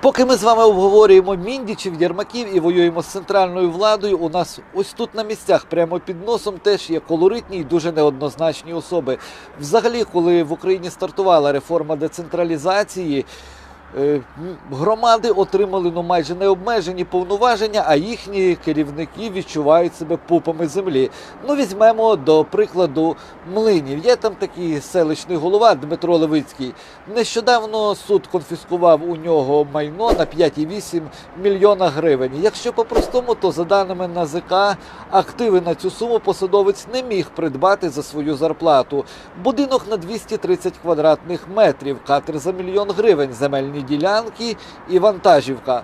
Поки ми з вами обговорюємо міндічів, ярмаків і воюємо з центральною владою, у нас ось тут на місцях, прямо під носом, теж є колоритні і дуже неоднозначні особи. Взагалі, коли в Україні стартувала реформа децентралізації. Е, Громади отримали ну майже необмежені повноваження, а їхні керівники відчувають себе пупами землі. Ну візьмемо до прикладу млинів. Є там такий селищний голова Дмитро Левицький. Нещодавно суд конфіскував у нього майно на 5,8 мільйона гривень. Якщо по-простому, то за даними НАЗК, активи на цю суму посадовець не міг придбати за свою зарплату. Будинок на 230 квадратних метрів, катер за мільйон гривень, земельні ділянки і вантажівка.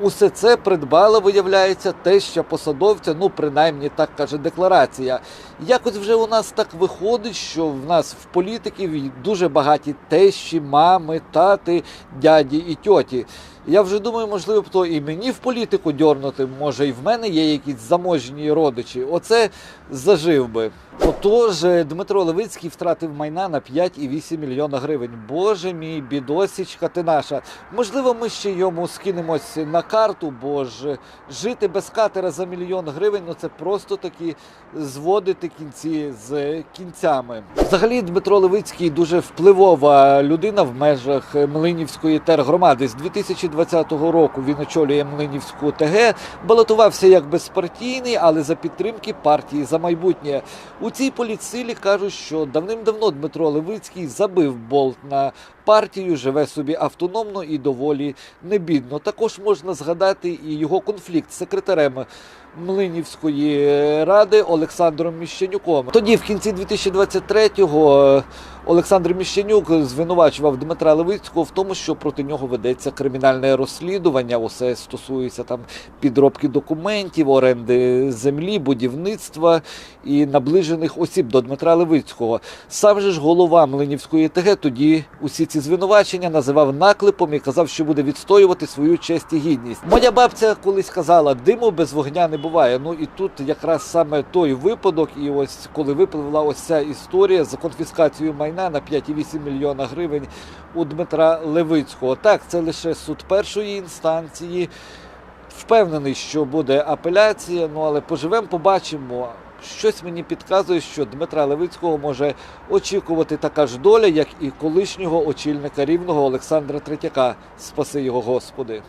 Усе це придбала, виявляється, теща посадовця, ну принаймні так каже декларація. Якось вже у нас так виходить, що в нас в політиків дуже багаті тещі, мами, тати, дяді і тьоті. Я вже думаю, можливо, б то і мені в політику дьорнути, може, і в мене є якісь заможні родичі. Оце зажив би. Отож, е, Дмитро Левицький втратив майна на 5,8 мільйона гривень. Боже мій бідосічка ти наша. Можливо, ми ще йому скинемось на карту, бо ж жити без катера за мільйон гривень ну це просто таки зводити кінці з кінцями. Взагалі, Дмитро Левицький дуже впливова людина в межах Млинівської тергромади. З 2020 року він очолює Млинівську ТГ, балотувався як безпартійний, але за підтримки партії за майбутнє. У цій політсилі кажуть, що давним-давно Дмитро Левицький забив болт на партію, живе собі автономно і доволі небідно. Також можна згадати і його конфлікт з секретарем Млинівської ради Олександром Міщенюком. Тоді, в кінці 2023-го, Олександр Міщенюк звинувачував Дмитра Левицького в тому, що проти нього ведеться кримінальне розслідування. Усе стосується там підробки документів, оренди землі, будівництва і наближених осіб до Дмитра Левицького. Сам же ж голова Млинівської ТГ тоді усі ці звинувачення називав наклепом і казав, що буде відстоювати свою честь і гідність. Моя бабця колись казала, диму без вогня не буває. Ну і тут якраз саме той випадок, і ось коли випливла ось ця історія за конфіскацією майна на 5,8 мільйона гривень у Дмитра Левицького. Так, це лише суд першої інстанції. Впевнений, що буде апеляція, ну але поживемо, побачимо. Щось мені підказує, що Дмитра Левицького може очікувати така ж доля, як і колишнього очільника рівного Олександра Третяка. Спаси його Господи.